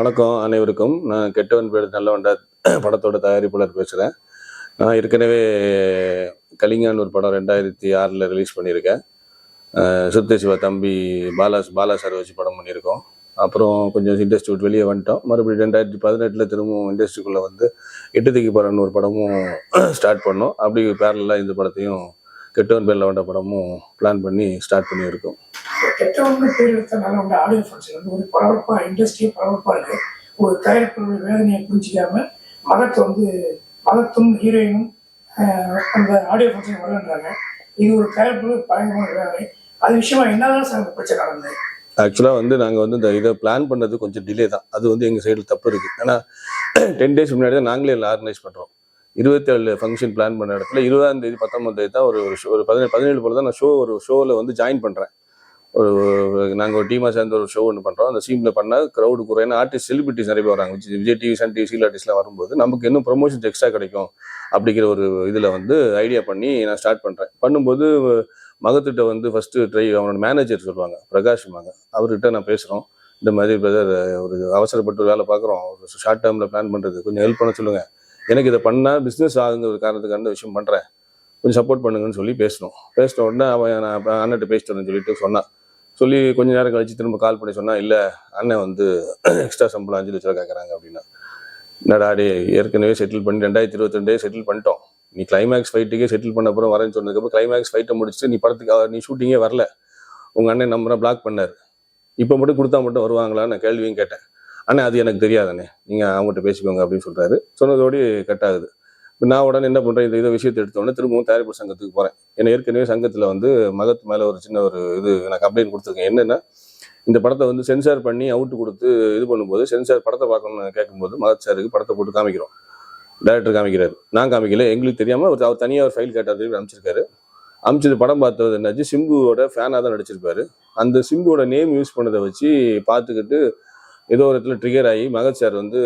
வணக்கம் அனைவருக்கும். நான் கெட்டவன் பேர் நல்லவன்டா படத்தோட தயாரிப்பாளர் பேசுகிறேன் நான் ஏற்கனவே கலிங்கான் ஒரு படம் ரெண்டாயிரத்தி ஆறில் ரிலீஸ் பண்ணியிருக்கேன். சுத்த சிவா தம்பி பாலா பாலா சார் வச்சு படம் பண்ணியிருக்கோம். அப்புறம் கொஞ்சம் இண்டஸ்ட்ரி விட்டு வெளியே வந்துட்டோம். மறுபடியும் ரெண்டாயிரத்தி பதினெட்டில் திரும்பவும் இண்டஸ்ட்ரிக்குள்ளே வந்து எட்டு திக்கி படம்னு ஒரு படமும் ஸ்டார்ட் பண்ணோம். அப்படி பேரலாக இந்த படத்தையும் கெட்டவன் பேரில் வந்த படமும் பிளான் பண்ணி ஸ்டார்ட் பண்ணியிருக்கோம். கெட்டவங்க பேர் எடுத்தனால உங்க ஆடியோ ஃபங்க்ஷன் வந்து ஒரு பரபரப்பா இண்டஸ்ட்ரியே பரபரப்பா இருக்கு. ஒரு தயாரிப்பாளர் வேதனையை புரிஞ்சிக்காம மதத்தை வந்து மதத்தும் ஹீரோயினும் அந்த ஆடியோ ஃபங்க்ஷன் வரன்றாங்க இது ஒரு தயாரிப்பாளர் பயங்கரமான வேலை. அது விஷயமா என்னதான் சார் அந்த பிரச்சனை நடந்தது? ஆக்சுவலாக வந்து நாங்கள் வந்து இந்த இதை பிளான் பண்ணது கொஞ்சம் டிலே தான். அது வந்து எங்கள் சைடில் தப்பு இருக்குது ஏன்னா டென் டேஸ் முன்னாடி தான் நாங்களே இல்லை ஆர்கனைஸ் பண்ணுறோம் இருபத்தேழு ஃபங்க்ஷன் பிளான் பண்ண இடத்துல இருபதாம் தேதி பத்தொன்பது தேதி தான் ஒரு ஒரு ஒரு பதினேழு பதினேழு போல தான் நான் ஷோ ஒரு ஷோவில் வந்து ஜாயின் பண்ணுறேன் ஒரு நாங்கள் ஒரு டீமாக சேர்ந்து ஒரு ஷோ ஒன்று பண்ணுறோம் அந்த சீமில் பண்ணால் க்ரௌடு குறை ஏன்னா ஆர்டிஸ்ட் செலிபிரிட்டிஸ் நிறைய பேர் வராங்க. Vijay Vijay TV Sun TV seal ஆர்டிஸ்ட்லாம் வரும்போது நமக்கு இன்னும் ப்ரொமோஷன்ஸ் எக்ஸ்ட்ரா கிடைக்கும் அப்படிங்கிற ஒரு இதில் வந்து ஐடியா பண்ணி நான் ஸ்டார்ட் பண்ணுறேன் பண்ணும்போது மகத்திட்ட வந்து ஃபஸ்ட்டு ட்ரை அவனோட மேனேஜர் சொல்லுவாங்க பிரகாஷ்மாங்க அவர்கிட்ட நான் பேசுகிறோம் இந்த மாதிரி பிரதர் ஒரு அவசரப்பட்டு வேலை பார்க்குறோம். ஒரு ஷார்ட் டேர்மில் பிளான் பண்ணுறது கொஞ்சம் ஹெல்ப் பண்ண சொல்லுங்கள் எனக்கு இதை பண்ணால் பிஸ்னஸ் ஆகுங்க ஒரு காரணத்துக்கான விஷயம் பண்ணுறேன் கொஞ்சம் சப்போர்ட் பண்ணுங்கன்னு சொல்லி பேசணும். பேசின உடனே அவன் நான் அப்ப அண்ணன்ட்ட பேசிட்டு வரேன்னு சொல்லிட்டு சொன்னான். சொல்லி கொஞ்ச நேரம் கழிச்சு திரும்ப கால் பண்ணி சொன்னால் இல்லை அண்ணன் வந்து எக்ஸ்ட்ரா சம்பளம் அஞ்சு லட்ச ரூபா கேட்குறாங்க அப்படின்னா. என்னடா டே ஏற்கனவே செட்டில் பண்ணி ரெண்டாயிரத்தி இருபத்தி ரெண்டே செட்டில் பண்ணிட்டோம். நீ கிளைமேக்ஸ் ஃபைட்டுக்கே செட்டில் பண்ண அப்புறம் வரேன்னு சொன்னதுக்கப்புறம் கிளைமேக்ஸ் ஃபைட்டை முடிச்சுட்டு நீ படத்துக்கு நீ ஷூட்டிங்கே வரல. உங்கள் அண்ணன் நம்பரை பிளாக் பண்ணார். இப்போ மட்டும் கொடுத்தா மட்டும் வருவாங்களான்னு நான் கேள்வியும் கேட்டேன். அண்ணே அது எனக்கு தெரியாதண்ணே. நீங்கள் அவங்ககிட்ட பேசிக்கோங்க அப்படின்னு சொல்கிறாரு சொன்னதோடு கட் ஆகுது. நான் உடனே என்ன பண்ணுறேன் இந்த இதை விஷயத்தை எடுத்தோடனே திரும்பவும் தயாரிப்பு சங்கத்துக்கு போகிறேன் ஏன்னா ஏற்கனவே சங்கத்தில் வந்து மகத் மேலே ஒரு சின்ன ஒரு இது நான் கம்ப்ளைண்ட் கொடுத்துருக்கேன். என்னென்னா இந்த படத்தை வந்து சென்சார் பண்ணி அவுட் கொடுத்து இது பண்ணும்போது சென்சார் படத்தை பார்க்கணும்னு கேட்கும்போது மகத் சாருக்கு படத்தை போட்டு காமிக்கிறோம். டைரக்டர் காமிக்கிறாரு. நான் காமிக்கல. எங்களுக்கு தெரியாமல் ஒரு அவர் தனியாக ஒரு ஃபைல் கேட்டார் அனுப்பிச்சிருக்காரு. அமிச்சது படம் பார்த்தது என்னாச்சு? சிம்புவோட ஃபேனாக தான் நடிச்சிருப்பாரு. அந்த சிம்புவோட நேம் யூஸ் பண்ணதை வச்சு பார்த்துக்கிட்டு ஏதோ ஒரு இடத்துல ட்ரிகர் ஆகி மகத் சார் வந்து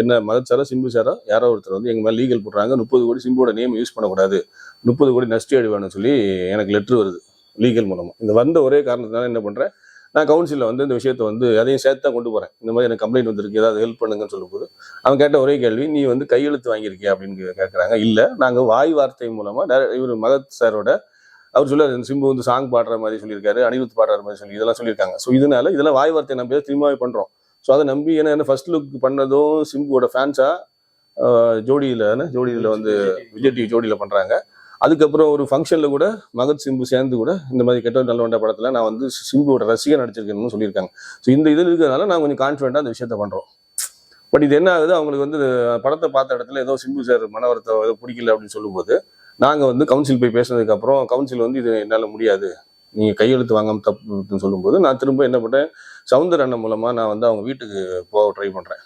என்ன மகத் சாரோ சிம்பு சாரோ யாரோ ஒருத்தர் வந்து எங்கள் மேலே லீகல் போடுறாங்க முப்பது கோடி சிம்புவோட நேம் யூஸ் பண்ணக்கூடாது. முப்பது கோடி நஷ்டி அடிவான்னு சொல்லி எனக்கு லெட்ரு வருது லீகல் மூலமாக இந்த வந்த ஒரே காரணத்தினால என்ன பண்ணுறேன் நான் கவுன்சிலில் வந்து இந்த விஷயத்தை வந்து அதையும் சேர்த்து தான் கொண்டு போகிறேன் இந்த மாதிரி எனக்கு கம்ப்ளைண்ட் வந்திருக்கு ஏதாவது ஹெல்ப் பண்ணுங்கன்னு சொல்லும்போது அவன் கேட்ட ஒரே கேள்வி நீ வந்து கையெழுத்து வாங்கியிருக்கியா அப்படின்னு கேட்குறாங்க இல்லை நாங்கள் வாய் வார்த்தை மூலமாக இவர் மகத் சாரோட அவர் சொல்ல சிம்பு வந்து சாங் பாடுற மாதிரி சொல்லியிருக்காரு அனிருத் பாடுற மாதிரி சொல்லி இதெல்லாம் சொல்லியிருக்காங்க. ஸோ இதனால இதெல்லாம் வாய் வார்த்தை தான் திரும்பவே பண்ணுறோம் ஸோ அதை நம்பி ஏன்னா என்ன ஃபர்ஸ்ட் லுக் பண்ணதும் சிம்புவோட ஃபேன்ஸா ஜோடியில் ஜோடியில் வந்து விஜய் டிவி ஜோடியில் பண்ணுறாங்க அதுக்கப்புறம் ஒரு ஃபங்க்ஷனில் கூட மகத் சிம்பு சேர்ந்து கூட இந்த மாதிரி கெட்ட நல்லவண்ட படத்தில் நான் வந்து சிம்புவோட ரசிகர் நடிச்சிருக்கேன்னு சொல்லியிருக்காங்க. ஸோ இந்த இதில் இருக்கிறதுனால நான் கொஞ்சம் கான்ஃபிடென்ட்டாக அந்த விஷயத்த பண்ணுறோம் பட் இது என்ன ஆகுது? அவங்களுக்கு வந்து படத்தை பார்த்த இடத்துல ஏதோ சிம்பு சார் மனவரத்தை ஏதோ பிடிக்கல அப்படின்னு சொல்லும்போது நாங்கள் வந்து கவுன்சில் போய் பேசினதுக்கப்புறம் கவுன்சில் வந்து இது என்னால் முடியாது. நீங்கள் கையெழுத்து வாங்காம தப்புன்னு சொல்லும்போது நான் திரும்ப என்ன பண்ணேன் சவுந்தர் அண்ணன் மூலமாக நான் வந்து அவங்க வீட்டுக்கு போக ட்ரை பண்ணுறேன்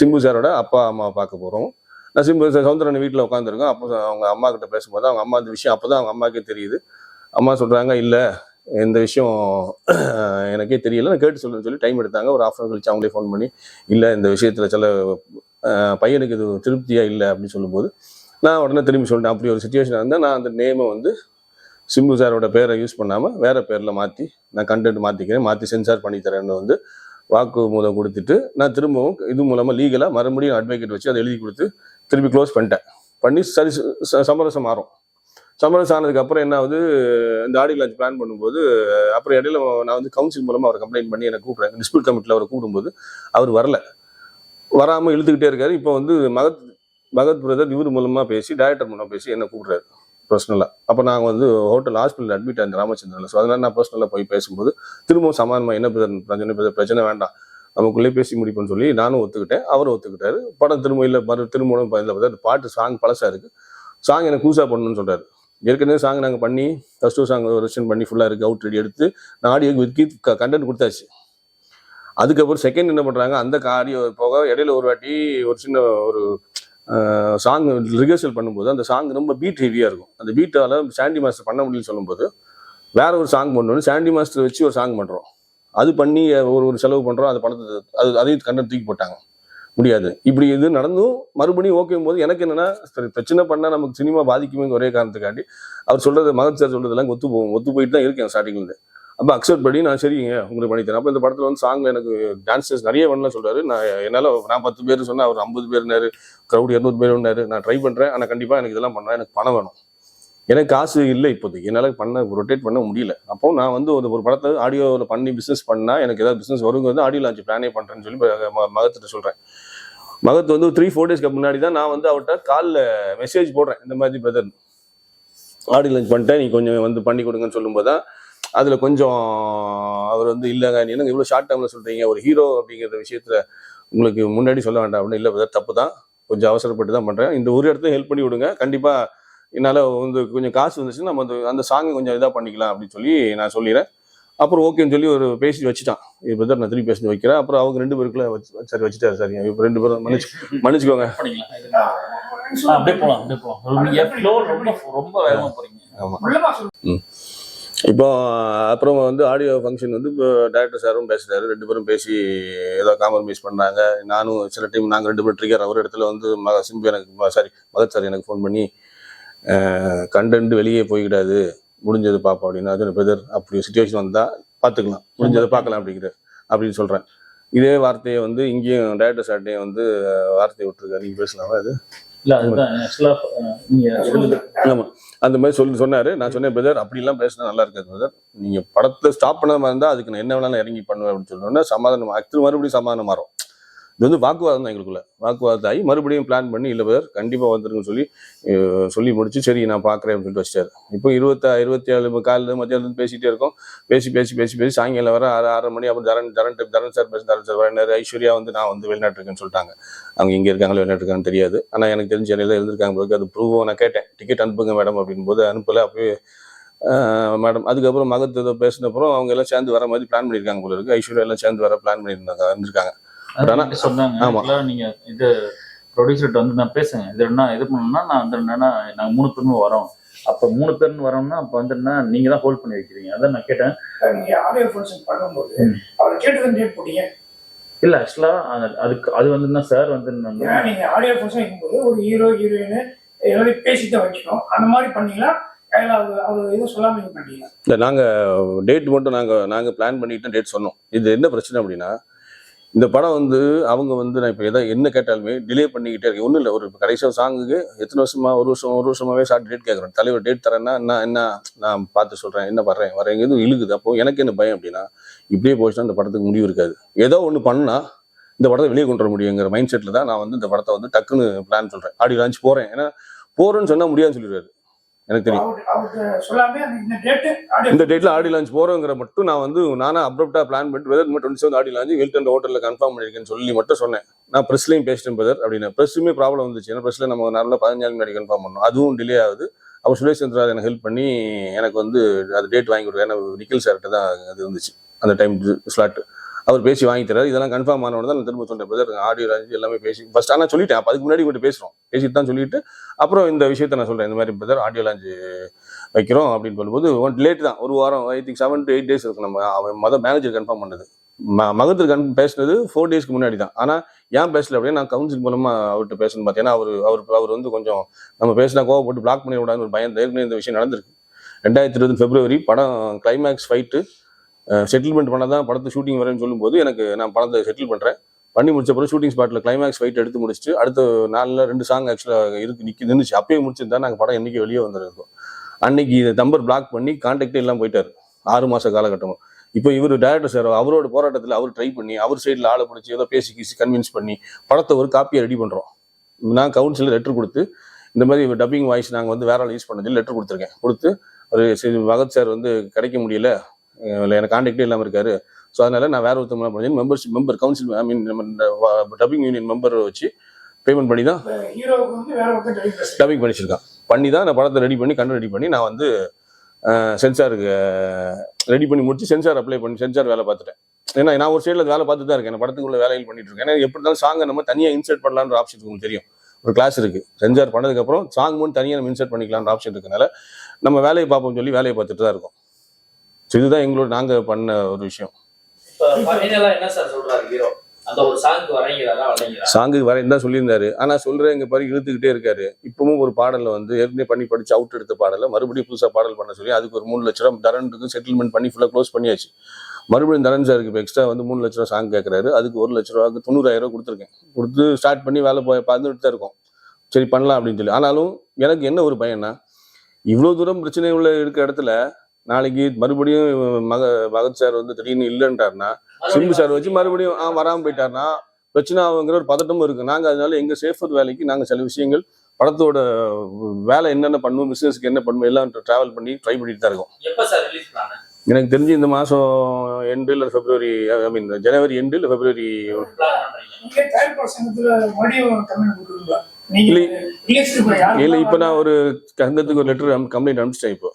சிம்பு சாரோட அப்பா அம்மா பார்க்க போகிறோம் நான் சிம்பு சார் சவுந்தர் அண்ணன் வீட்டில் உட்காந்துருக்கோம் அப்போ அவங்க அம்மா கிட்ட பேசும்போது அவங்க அம்மா இந்த விஷயம் அப்போ தான் அவங்க அம்மாக்கே தெரியுது. அம்மா சொல்கிறாங்க இல்லை இந்த விஷயம் எனக்கே தெரியல. நான் கேட்டு சொல்லுன்னு சொல்லி டைம் எடுத்தாங்க. ஒரு ஆஃப் அன் கழிச்சு அவங்களே ஃபோன் பண்ணி இல்லை இந்த விஷயத்தில் சில பையனுக்கு இது திருப்தியாக இல்லை அப்படின்னு சொல்லும்போது நான் உடனே திரும்பி சொல்லிட்டேன். அப்படி ஒரு சுச்சுவேஷன் இருந்தால் நான் அந்த நேமை வந்து சிம்பு சாரோட பேரை யூஸ் பண்ணாமல் வேறு பேரில் மாற்றி நான் கண்டென்ட் மாற்றிக்கிறேன் மாற்றி சென்சார் பண்ணி தரேன்னு வந்து வாக்கு மூலம் கொடுத்துட்டு நான் திரும்பவும் இது மூலமாக லீகலாக மறுபடியும் அட்வொகேட் வச்சு அதை எழுதி கொடுத்து திரும்பி க்ளோஸ் பண்ணிட்டேன். பண்ணி சரி ச- சமரசம் மாறும் சமரசம் ஆனதுக்கப்புறம் என்ன ஆகுது? இந்த ஆடி லான்ச் பிளான் பண்ணும்போது அப்புறம் இடையில நான் வந்து கவுன்சில் மூலமாக அவரை கம்ப்ளைண்ட் பண்ணி என்னை கூப்பிட்றேன். டிஸ்பியூட் கமிட்டியில் அவரை கூப்பிடும்போது அவர் வரல. வராமல் இழுத்துக்கிட்டே இருக்காரு. இப்போ வந்து மகத் பகத் பிரதர் இவர் மூலமாக பேசி டைரக்டர் மூலமாக பேசி என்னை கூப்பிட்றாரு பர்சனலாக அப்போ நாங்கள் வந்து ஹோட்டல் ஹாஸ்பிட்டல் அட்மிட் ஆயிருந்த ராமச்சந்திரனில். ஸோ அதனால நான் பர்சனலாக போய் பேசும்போது திரும்பவும் சமானமாக என்ன பிரதர் பிரச்சனை பிரதர் பிரச்சனை வேண்டாம். நமக்குள்ளே பேசி முடிப்போம்னு சொல்லி நானும் ஒத்துக்கிட்டேன் அவரும் ஒத்துக்கிட்டாரு. படம் திரும்ப இல்லை மறு திரும்பவும் இல்லை பார்த்தா பாட்டு சாங் பழசாக இருக்குது சாங் எனக்கு கூசா பண்ணணும்னு சொல்கிறார் ஏற்கனவே சாங் நாங்கள் பண்ணி ஃபஸ்ட் சாங் ரெஷன் பண்ணி ஃபுல்லாக இருக்குது அவுட் ரெடி எடுத்து நான் ஆடியோக்கு வித் கீத் கண்டென்ட் கொடுத்தாச்சு. அதுக்கப்புறம் செகண்ட் என்ன பண்ணுறாங்க அந்த ஆடியோ போக இடையில ஒரு வாட்டி ஒரு சின்ன ஒரு சாங் ரிஹர்சல் பண்ணும்போது அந்த சாங் ரொம்ப பீட் ஹெவியாக இருக்கும். அந்த பீட்டால் சாண்டி மாஸ்டர் பண்ண முடியலன்னு சொல்லும்போது வேற ஒரு சாங் பண்ணணும் சாண்டி மாஸ்டர் வச்சு ஒரு சாங் பண்ணுறோம் அது பண்ணி ஒரு ஒரு செலவு பண்ணுறோம் அது பணத்தை அது அதையும் கண்டென்ட் தூக்கி போட்டாங்க. முடியாது. இப்படி இது நடந்தும் மறுபடியும் ஓகேம் போது எனக்கு என்னன்னா சரி பிரச்சனை பண்ணால் நமக்கு சினிமா பாதிக்குமே ஒரே காரணத்துக்காண்டி அவர் சொல்றது மகத் சார் சொல்றதெல்லாம் ஒத்து போகும் ஒத்து போயிட்டு தான் இருக்கேன் ஸ்டார்டிங்லேருந்து அப்போ அக்செப்ட் பண்ணி நான் சரிங்க உங்களுக்கு பண்ணித்தரேன் அப்போ இந்த படத்தில் வந்து சாங்ல எனக்கு டான்சர்ஸ் நிறைய வேணும்னு சொல்றாரு. நான் என்னால் நான் பத்து பேர் சொன்னேன் அவர் ஐம்பது பேர்னாரு க்ரௌட் இரநூறு பேர்னாரு நான் ட்ரை பண்ணுறேன் ஆனால் கண்டிப்பாக எனக்கு இதெல்லாம் பண்ணேன் எனக்கு பணம் வேணும். எனக்கு காசு இல்லை இப்போதைக்கு. என்னால் பண்ண ரொட்டேட் பண்ண முடியல. அப்போ நான் வந்து ஒரு ஒரு படத்தை ஆடியோவில் பண்ணி பிஸ்னஸ் பண்ணால் எனக்கு ஏதாவது பிஸ்னஸ் வருங்க வந்து ஆடியோ லான்ச் பிளானே பண்ணுறேன்னு சொல்லி ம- மகத்திட்ட சொல்கிறேன் மகத் வந்து த்ரீ ஃபோர் டேஸ்க்கு முன்னாடி தான் நான் வந்து அவர்கிட்ட காலில் மெசேஜ் போடுறேன். இந்த மாதிரி பிரதர் ஆடியோ லான்ச் பண்ணிட்டேன். நீ கொஞ்சம் வந்து பண்ணி கொடுங்கன்னு சொல்லும்போது தான் அதில் கொஞ்சம் அவர் வந்து இல்லைங்க என்னங்க இவ்வளோ ஷார்ட் டேர்மில் சொல்கிறீங்க ஒரு ஹீரோ அப்படிங்கிற விஷயத்தில் உங்களுக்கு முன்னாடி சொல்ல வேண்டாம் அப்படின்னு இல்லை பிரதர் தப்பு தான் கொஞ்சம் அவசரப்பட்டு தான் பண்ணுறேன் இந்த ஒரு இடத்துல ஹெல்ப் பண்ணி விடுங்க கண்டிப்பாக என்னால் வந்து கொஞ்சம் காசு வந்துச்சுன்னா நம்ம அந்த அந்த சாங்கை கொஞ்சம் இதாக பண்ணிக்கலாம் அப்படின்னு சொல்லி நான் சொல்லிடுறேன் அப்புறம் ஓகேன்னு சொல்லி ஒரு பேசி வச்சுட்டான் பிரதர் நான் திருப்பி பேசி வைக்கிறேன் அப்புறம் அவங்க ரெண்டு பேருக்குள்ள வச்சு சரி வச்சுட்டாரு சரி இப்போ ரெண்டு பேரும் மன்னிச்சு மன்னிச்சுக்கோங்க அப்படியே போலாம் அப்படியே ஃப்ளோ ரொம்ப ரொம்ப வேகமா போறீங்க ஆமாம் இப்போ அப்புறம் வந்து ஆடியோ ஃபங்க்ஷன் வந்து இப்போ டேரக்டர் சாரும் பேசுகிறாரு ரெண்டு பேரும் பேசி ஏதோ காம்ப்ரமைஸ் பண்ணாங்க நானும் சில டைம் நாங்கள் ரெண்டு பேரும் ட்ரிகர் அவர் இடத்துல வந்து மக சிம்பு எனக்கு சாரி மகத் சார் எனக்கு ஃபோன் பண்ணி கண்டென்ட் வெளியே போய்கிடாது முடிஞ்சது பார்ப்போம் அப்படின்னு அது பிரதர் அப்படி சுச்சுவேஷன் வந்தால் பார்த்துக்கலாம் முடிஞ்சதை பார்க்கலாம் அப்படிங்கிற அப்படின்னு சொல்கிறேன் இதே வார்த்தையை வந்து இங்கேயும் டேரக்டர் சார்ட்டையும் வந்து வார்த்தையை விட்டுருக்காரு. நீங்கள் பேசலாமா அது இல்ல அதுதான். ஆக்சுவலா நீங்க சொல்லுங்க ஆமா. அந்த மாதிரி சொல்லி சொன்னாரு. நான் சொன்னேன் பிரதர் அப்படிலாம் பேசினா நல்லா இருக்காது பிரதர் நீங்க படத்தை ஸ்டாப் பண்ண மாதிரி இருந்தா அதுக்கு நான் என்ன வேணாலும் இறங்கி பண்ணுவேன் அப்படின்னு சொன்னோன்னா சமாதானம் ஆக்சுவல் மறுபடியும் சமாதானம் மாறும். இது வந்து வாக்குவாதம் தான் எங்களுக்குள்ள. வாக்குவாதம் ஆகி மறுபடியும் பிளான் பண்ணி இல்லை பிரதர் கண்டிப்பாக வந்துருங்கன்னு சொல்லி சொல்லி முடிச்சு சரி நான் பார்க்குறேன் அப்படின்னு சொல்லிட்டு வச்சிட்டாரு. இப்போ இருபத்தா இருபத்தி ஏழு காலையில் மத்தியானம் பேசிகிட்டே இருக்கோம். பேசி பேசி பேசி பேசி சாயங்காலம் வர ஆறு ஆறு மணி அப்புறம் தரன் தரன் தரன் சார் பேச தரன் சார் வரேன் ஐஸ்வர்யா வந்து நான் வந்து வெளிநாட்டு இருக்கேன்னு சொல்லிட்டாங்க. அவங்க இங்கே இருக்காங்களோ வெளிநாட்டு இருக்காங்கன்னு தெரியாது. ஆனால் எனக்கு தெரிஞ்ச சென்னையில் இருந்திருக்காங்க போது அது ப்ரூவும் நான் கேட்டேன். டிக்கெட் அனுப்புங்க மேடம் அப்படின் போது அனுப்பலை. அப்போயே மேடம் அதுக்கப்புறம் மகத்து ஏதோ பேசினப்புறம் அவங்க எல்லாம் சேர்ந்து வர மாதிரி பிளான் பண்ணியிருக்காங்க போல இருக்கு. ஐஸ்வர்யா எல்லாம் சேர்ந்து வர பிளான் பண்ணியிருந்தாங்க இருந்திருக்காங்க சொன்னாங்க. நீங்க இது ப்ரொடியூசர்கிட்ட வந்து நான் பேசுங்க இது என்ன இது பண்ணணும்னா நான் வந்து என்னன்னா நாங்க மூணு பேருமே வரோம். அப்ப மூணு பேர்னு வரோம்னா அப்ப வந்து என்ன நீங்க தான் ஹோல்ட் பண்ணி வைக்கிறீங்க. அதான் நான் கேட்டேன். நீங்க ஆடியோ ஃபங்க்ஷன் பண்ணும்போது அவர் கேட்டது டேட் போட்டீங்க இல்ல ஆக்சுவலா அதுக்கு அது வந்து என்ன சார் வந்து என்னன்னா ஏன்னா நீங்க ஆடியோ ஃபங்க்ஷன் வைக்கும்போது ஒரு ஹீரோ ஹீரோயின் எல்லாரும் பேசிட்டு வைக்கணும். அந்த மாதிரி பண்ணீங்களா கையில அவர் அவர் எதுவும் சொல்லாம நீங்க பண்ணீங்களா இல்லை நாங்கள் டேட் மட்டும் நாங்கள் நாங்கள் பிளான் பண்ணிட்டு டேட் சொன்னோம். இது என்ன பிரச்சனை அப்படின்னா இந்த படம் வந்து அவங்க வந்து நான் இப்போ எதை என்ன கேட்டாலுமே டிலே பண்ணிக்கிட்டே இருக்கேன் ஒன்றும் இல்லை ஒரு கடைசியாக சாங்குக்கு எத்தனை வருஷமா ஒரு வருஷம் ஒரு வருஷமாவே ஷார்ட் டேட் கேட்குறேன் தலைவர் டேட் தரேன்னா என்ன என்ன நான் பார்த்து சொல்கிறேன் என்ன வர்றேன் வரேன் எதுவும் இழுக்குது. அப்போ எனக்கு என்ன பயம் அப்படின்னா இப்படியே போச்சுன்னா இந்த படத்துக்கு முடிவு இருக்காது. ஏதோ ஒன்று பண்ணால் இந்த படத்தை வெளியே கொண்டு வர முடியுங்கிற மைண்ட் செட்டில் தான் நான் வந்து இந்த படத்தை வந்து டக்குன்னு பிளான் சொல்கிறேன் ஆடி லான்ச் போகிறேன் ஏன்னா போகிறேன்னு சொன்னால் முடியாதுன்னு சொல்லிடுவாரு. எனக்கு தெரியும். அவர் இந்த டேட்ல ஆடி லான்ச் போறோங்கிற மட்டும் நான் வந்து நானா அப்ரப்டா பிளான் பண்ணிட்டு weather twenty seven Audi launch Hilton ஹோட்டல்ல கன்ஃபார்ம் பண்ணிருக்கேன்னு சொல்லி மட்டும் சொன்னேன். நான் ப்ரெஸ்லையும் பேசிட்டேன் பிரதர் அப்படின்னு. ப்ரெஸ்லுமே ப்ராப்ளம் வந்துச்சு. ஏன்னா ப்ரெஸ்ல நம்ம நல்ல பதினஞ்சு முன்னாடி கன்ஃபார்ம் பண்ணோம். அதுவும் டிலே ஆகுது. அப்போ சுரேஷ் சந்திரா எனக்கு ஹெல்ப் பண்ணி எனக்கு வந்து அது டேட் வாங்கி கொடுக்க ஏன்னா நிக்கில் சார்கிட்ட தான் அது இருந்துச்சு. அந்த டைம் ஸ்லாட் அவர் பேசி வாங்கி தராரு. இதெல்லாம் கன்ஃபார்ம் ஆனவொடனே தான் நான் திரும்ப சொன்னேன் பிரதர் ஆடியோ லான்ச் எல்லாமே பேசி ஃபர்ஸ்ட் ஆனால் சொல்லிட்டேன். அப்போ அதுக்கு முன்னாடி உங்கள்கிட்ட பேசுகிறோம் பேசிட்டு தான் சொல்லிட்டு அப்புறம் இந்த விஷயத்த நான் சொல்கிறேன் இந்த மாதிரி பிரதர் ஆடியோ லாஞ்சு வைக்கிறோம் அப்படின்னு சொல்லும்போது ஒன் லேட் தான். ஒரு வாரம் I think seven to eight days இருக்கும் நம்ம அவன் மத மேனேஜர் கன்ஃபார்ம் பண்ணது. ம மகத்துக்கு கன் பேசினது ஃபோர் டேஸ்க்கு முன்னாடி தான். ஆனால் ஏன் பேசல அப்படின்னா நான் கவுன்சில் மூலமாக அவர்கிட்ட பேசணும் பார்த்தீங்கன்னா அவர் அவர் அவர் வந்து கொஞ்சம் நம்ம பேசினா கோவப்பட்டு பிளாக் பண்ணிவிடாதுன்னு ஒரு பயம் ஏற்கனவே இந்த விஷயம் நடந்திருக்கு. ரெண்டாயிரத்தி இருபது பிப்ரவரி படம் கிளைமேக்ஸ் ஃபைட்டு செட்டில்மெண்ட் பண்ண தான் படத்தை ஷூட்டிங் வரேன்னு சொல்லும்போது எனக்கு நான் படத்தை செட்டில் பண்ணுறேன் பண்ணி முடிச்ச பிறகு ஷூட்டிங் ஸ்பாட்டில் கிளைமேக்ஸ் ஃபைட் எடுத்து முடிச்சுட்டு அடுத்த நாளில் ரெண்டு சாங் ஆக்சுவலாக இருக்கு நிற்கி நின்றுச்சு அப்பயே முடிச்சிருந்தா நாங்கள் படம் என்னைக்கு வெளியே வந்துருக்கோம். அன்னைக்கு நம்பர் பிளாக் பண்ணி கான்டாக்டே எல்லாம் போயிட்டார். ஆறு மாத காலகட்டமும் இப்போ இவர் டேரக்டர் சார் அவரோட போராட்டத்தில் அவர் ட்ரை பண்ணி அவர் சைடில் ஆளை பிடிச்சி ஏதோ பேசி கீசி கன்வின்ஸ் பண்ணி படத்தை ஒரு காப்பியை ரெடி பண்ணுறோம் நான் கவுன்சிலில் லெட்டர் கொடுத்து இந்த மாதிரி டப்பிங் வாய்ஸ் நாங்கள் வந்து வேற ஆள் யூஸ் பண்ணது லெட்டர் கொடுத்துருக்கேன். கொடுத்து ஒரு சரி பகத் சார் வந்து கிடைக்க முடியல இல்லை எனக்கு கான்டாக்டே இல்லாமல் இருக்காரு. ஸோ அதனால நான் வேற ஒருத்தவங்க பண்ணி membership member council I mean நம்ம டப்பிங் யூனியன் மெம்பர் வச்சு பேமெண்ட் பண்ணி தான் டப்பிங் பண்ணிச்சிருக்கான். பண்ணி தான் நான் படத்தை ரெடி பண்ணி கண்டு ரெடி பண்ணி நான் வந்து சென்சாருக்கு ரெடி பண்ணி முடிச்சு சென்சார் அப்ளை பண்ணி சென்சார் வேலை பார்த்துட்டேன். ஏன்னா நான் ஒரு சைடில் வேலை பார்த்து தான் இருக்கேன். நான் படத்துக்குள்ள வேலைகள் பண்ணிட்டு இருக்கேன். ஏன்னா எப்படி இருந்தாலும் சாங்கை நம்ம தனியாக இன்சர்ட் பண்ணலான்ற ஆப்ஷன் உங்களுக்கு தெரியும். ஒரு கிளாஸ் இருக்கு. சென்சார் பண்ணதுக்கப்புறம் சாங் மட்டும் தனியாக நம்ம இன்சர்ட் பண்ணிக்கலான்ற ஆப்ஷன் இருக்கனால நம்ம வேலையை பார்ப்போம் சொல்லி வேலையை பார்த்துட்டு தான் இருக்கோம். ஸோ இதுதான் எங்களோட நாங்கள் பண்ண ஒரு விஷயம். சாங்குக்கு வரேன் தான் சொல்லியிருந்தாரு. ஆனா சொல்றேன் இங்க பாரு இழுத்துக்கிட்டே இருக்காரு. இப்பவும் ஒரு பாடல்ல வந்து ஏற்கனவே பண்ணி படிச்சு அவுட் எடுத்த பாடல மறுபடியும் புதுசா பாடல் பண்ண சொல்லி அதுக்கு ஒரு மூணு லட்ச ரூபா தரனுக்கு செட்டில்மெண்ட் பண்ணி ஃபுல்லா க்ளோஸ் பண்ணியாச்சு. மறுபடியும் தரன் சாருக்கு இப்போ எக்ஸ்ட்ரா வந்து மூணு லட்ச ரூபா சாங் கேட்கறாரு அதுக்கு ஒரு லட்ச ரூபாய்க்கு தொண்ணூறாயிரம் ரூபா கொடுத்துருக்கேன். கொடுத்து ஸ்டார்ட் பண்ணி வேலை போய் பார்த்துட்டு தான் இருக்கோம். சரி பண்ணலாம் அப்படின்னு சொல்லி. ஆனாலும் எனக்கு என்ன ஒரு பயன்னா இவ்வளோ தூரம் பிரச்சனை உள்ள இருக்க இடத்துல நாளைக்கு மறுபடியும் மக பகத் சார் வந்து திடீர்னு இல்லைன்ட்டாருன்னா சிம்பு சார் வச்சு மறுபடியும் ஆ வராமல் போயிட்டாருன்னா பிரச்சனை ஆகுங்கிற ஒரு பதட்டமும் இருக்கு. நாங்கள் அதனால எங்கள் சேஃபர் வேலைக்கு நாங்கள் சில விஷயங்கள் படத்தோட வேலை என்னென்ன பண்ணுவோம் பிசினஸ்க்கு என்ன பண்ணுவோம் எல்லாம் டிராவல் பண்ணி ட்ரை பண்ணிட்டு தான் இருக்கோம். எப்ப சார் ரிலீஸ் பண்ணாங்க எனக்கு தெரிஞ்சு இந்த மாதம் எண்டு இல்லை பிப்ரவரி ஐ மீன் ஜனவரி எண்டு இல்லை பிப்ரவரி பிளான் பண்றீங்க. நீங்க தயாரிப்பாளர் சங்கத்துல மறுபடியும் கம்ப்ளைண்ட் கொடுக்குறீங்களா நீங்க இல்லை. இப்போ யாரு இல்லை இப்போ நான் ஒரு சங்கத்துக்கு ஒரு லெட்டர் கம்ப்ளைண்ட் அனுப்பிச்சிட்டேன் இப்போ.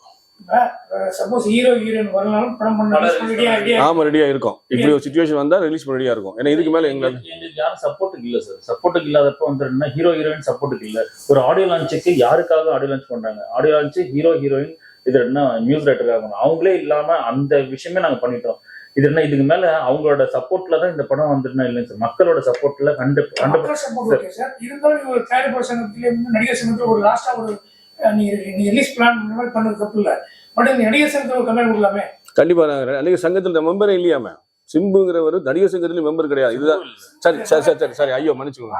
சப்போஸ் ஹீரோ ஹீரோயின் வரலாம் படம் பண்ண இருக்கும். இப்படி ஒரு சுச்சுவேஷன் வந்தால் ரிலீஸ் பண்ண ரெடியாக இருக்கும். ஏன்னா இதுக்கு மேலே எங்களுக்கு யாரும் சப்போர்ட்டுக்கு இல்ல சார் சப்போர்ட்டுக்கு இல்லாதப்ப வந்து ஹீரோ ஹீரோயின் சப்போர்ட்டுக்கு இல்ல. ஒரு ஆடியோ லான்ச்சுக்கு யாருக்காக ஆடியோ லான்ச் பண்றாங்க? ஆடியோ லான்ச் ஹீரோ ஹீரோயின் இது என்ன நியூஸ் ரைட்டருக்காக அவங்களே இல்லாம அந்த விஷயமே நாங்க பண்ணிட்டோம். இது என்ன இதுக்கு மேல அவங்களோட சப்போர்ட்ல தான் இந்த படம் வந்துருந்தா இல்லைங்க சார் மக்களோட சப்போர்ட்ல கண்டு கண்டு இருந்தாலும் ஒரு நடிகர் சங்கத்துல ஒரு லாஸ்டா ஒரு அஹ், நீங்க நீங்க ரிலீஸ் பிளான் இந்த மாதிரி பண்ணது தப்பு இல்ல. பட் இந்த நடிகர் சங்கத்துல ஒரு கம்ப்ளைண்ட் கொடுக்கலாமே? கண்டிப்பாக நடிகர் சங்கத்தில் மெம்பரே இல்லையாம சிம்புங்கிறவர் நடிகர் சங்கத்துலேயும் மெம்பர் கிடையாது. இதுதான் சரி சரி சரி சரி சரி ஐயோ மன்னிச்சுக்கோங்க.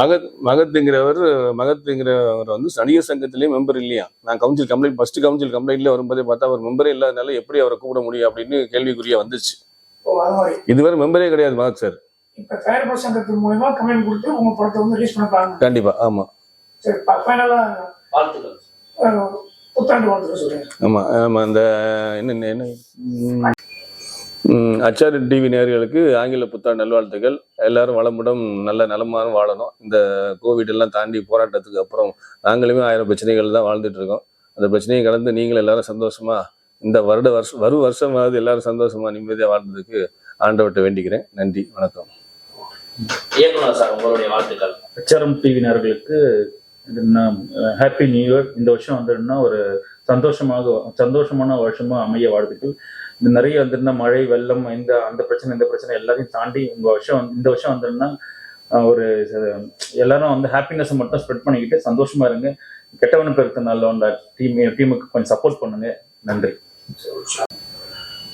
மகத் மகத்துங்கிறவர் மகத்துங்கிறவர் வந்து நடிகர் சங்கத்திலேயே மெம்பர் இல்லையா? நான் கவுன்சில் கம்ப்ளைண்ட் ஃபர்ஸ்ட் கவுன்சில் கம்ப்ளைண்ட்ல வரும்போதே பார்த்தா அவர் மெம்பரே இல்லாதனால எப்படி அவரை கூப்பிட முடியும் அப்படின்னு கேள்விக்குறியா வந்துச்சு. இதுவரை மெம்பரே கிடையாது மகத் சார் இப்ப தயாரிப்பாளர் சங்கத்தின் மூலமா கம்ப்ளைண்ட் கொடுத்து உங்க படத்தை வந்து ரிலீஸ் பண்ண பாருங்க கண்டிப்பா ஆமா. சரி ஃபைனலா வாழ்த்துக்கள். புத்தாண்டு வாழ்த்துக்க சொல்றேன். ஆமா ஆமா அந்த என்ன என்ன அச்சாரி டிவி நேயர்களுக்கு ஆங்கில புத்தாண்டு நல்வாழ்த்துக்கள். எல்லாரும் வளமுடன் நல்ல நலமாக வாழணும். இந்த கோவிட் எல்லாம் தாண்டி போராட்டத்துக்கு அப்புறம் நாங்களுமே ஆயிரம் பிரச்சனைகள் தான் வாழ்ந்துட்டு இருக்கோம். அந்த பிரச்சனையை கடந்து நீங்களும் எல்லாரும் சந்தோஷமா இந்த வருட வருஷம் வரும் வருஷமாவது எல்லாரும் சந்தோஷமா நிம்மதியா வாழ்றதுக்கு ஆண்டவர்கிட்ட வேண்டிக்கிறேன். நன்றி வணக்கம். இயக்குனர் சார் உங்களுடைய வாழ்த்துக்கள். ஹெச்ஆர்எம் டிவி நேர்களுக்கு ஹாப்பி நியூ இயர் இந்த வருஷம் வந்துருன்னா ஒரு சந்தோஷமாக சந்தோஷமான வருஷமா அமைய வாழ்த்துக்கள். இந்த நிறைய வந்துருந்தா மழை வெள்ளம் இந்த அந்த பிரச்சனை இந்த பிரச்சனை எல்லாத்தையும் தாண்டி உங்க வருஷம் வந்து- இந்த வருஷம் வந்துருன்னா ஒரு எல்லாரும் வந்து ஹாப்பினஸ் மட்டும் ஸ்ப்ரெட் பண்ணிக்கிட்டு சந்தோஷமா இருங்க. கெட்டவனு பெருத்த நல்ல டீம் டீமுக்கு கொஞ்சம் சப்போர்ட் பண்ணுங்க. நன்றி.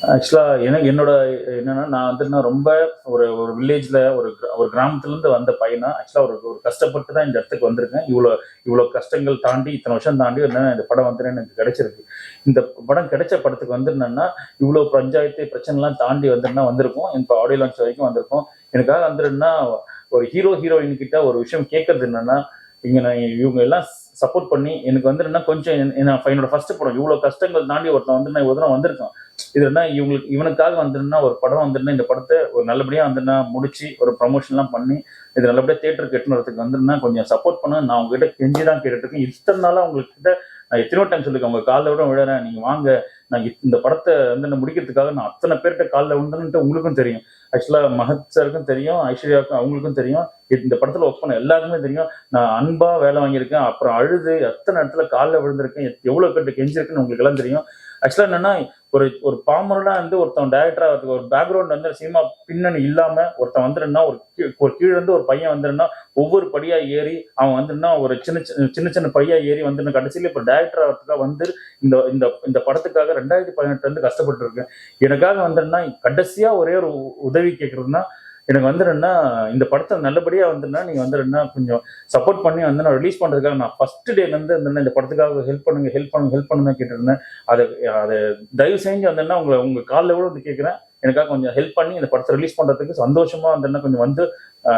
ஆக்சுவலாக எனக்கு என்னோட என்னன்னா நான் வந்துட்டு நான் ரொம்ப ஒரு ஒரு வில்லேஜில் ஒரு கிர- ஒரு கிராமத்துலேருந்து வந்த பையனா ஆக்சுவலாக ஒரு ஒரு கஷ்டப்பட்டு தான் இந்த இடத்துக்கு வந்திருக்கேன். இவ்வளோ இவ்வளோ கஷ்டங்கள் தாண்டி இத்தனை வருஷம் தாண்டி என்ன இந்த படம் வந்து எனக்கு கிடைச்சிருக்கு. இந்த படம் கிடைச்ச படத்துக்கு வந்துருந்தேன்னா இவ்வளோ பஞ்சாயத்து பிரச்சனைலாம் தாண்டி வந்துருந்தா வந்திருக்கோம். இப்போ ஆடியோ லான்ச் வரைக்கும் வந்திருக்கோம். எனக்காக வந்துருன்னா ஒரு ஹீரோ ஹீரோயின் கிட்ட ஒரு விஷயம் கேட்கறது என்னன்னா இங்கே நான் இவங்க எல்லாம் சப்போர்ட் பண்ணி எனக்கு வந்துருன்னா கொஞ்சம் என்ன- என்ன- என்னோட ஃபர்ஸ்ட் படம் இவ்வளோ கஷ்டங்கள் தாண்டி ஒருத்தன் வந்து நான் இவ்வளோ தூரம் வந்திருக்கான். இது என்ன இவங்களுக்கு இவனுக்காக வந்துருன்னா ஒரு படம் வந்துருன்னா இந்த படத்தை ஒரு நல்லபடியா வந்துருந்தா முடிச்சு ஒரு ப்ரமோஷன்லாம் பண்ணி இது நல்லபடியா தேட்டருக்கு எட்டுன்னு வந்துருந்தா வந்துருன்னா கொஞ்சம் சப்போர்ட் பண்ண. நான் உங்ககிட்ட கெஞ்சி தான் கேட்டுருக்கேன் இருக்கேன் இத்தனை நாளா உங்ககிட்ட நான் எத்தனையோ டைம் சொல்லிருக்கேன். உங்க காலில் விட விழுறேன். நீங்க வாங்க. நான் இந்த படத்தை வந்து நான் முடிக்கிறதுக்காக நான் அத்தனை பேர்கிட்ட காலில் விழுந்தேன்ட்டு உங்களுக்கும் தெரியும். ஆக்சுவலாக மகத் சாருக்கும் தெரியும் ஐஸ்வர்யாவுக்கும் அவங்களுக்கும் தெரியும். இந்த படத்தில் ஒர்க் பண்ண எல்லாருக்குமே தெரியும். நான் அன்பாக வேலை வாங்கியிருக்கேன் அப்புறம் அழுது எத்தனை இடத்துல காலில் விழுந்திருக்கேன் எவ்வளோ கட்டு கெஞ்சிருக்குன்னு உங்களுக்கு எல்லாம் தெரியும். ஆக்சுவலாக என்னன்னா ஒரு ஒரு பாமரனா வந்து ஒருத்தன் டேரக்டரா ஒரு பேக்ரவுண்ட் வந்து சினிமா பின்னணி இல்லாம ஒருத்தன் வந்துருன்னா ஒரு ஒரு கீழே இருந்து ஒரு பையன் வந்துருன்னா ஒவ்வொரு படியா ஏறி அவன் வந்துருன்னா ஒரு சின்ன சின்ன சின்ன சின்ன படியா ஏறி வந்துருந்த கடைசியில இப்ப டேரக்டர் ஆகிறதுக்காக வந்து இந்த இந்த இந்த படத்துக்காக ரெண்டாயிரத்தி பதினெட்டுல இருந்து கஷ்டப்பட்டு இருக்கேன் எனக்காக வந்துருன்னா கடைசியா ஒரே ஒரு உதவி கேட்கறதுன்னா எனக்கு வந்துருன்னா இந்த படத்தை நல்லபடியாக வந்துருன்னா நீங்கள் வந்துருன்னா கொஞ்சம் சப்போர்ட் பண்ணி வந்து நான் ரிலீஸ் பண்ணுறதுக்காக நான் ஃபர்ஸ்ட் டேலேருந்து இருந்து இந்த படத்துக்காக ஹெல்ப் பண்ணுங்க ஹெல்ப் பண்ணுங்க ஹெல்ப் பண்ணுங்க கேட்டிருந்தேன். அதை அதை தயவு செஞ்சு வந்தேன்னா உங்களை உங்கள் காலில் கூட வந்து கேட்குறேன் எனக்காக கொஞ்சம் ஹெல்ப் பண்ணி இந்த படத்தை ரிலீஸ் பண்ணுறதுக்கு சந்தோஷமாக வந்தேன்னா கொஞ்சம் வந்து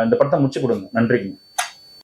இந்த படத்தை முடிச்சு கொடுங்க. நன்றிங்க.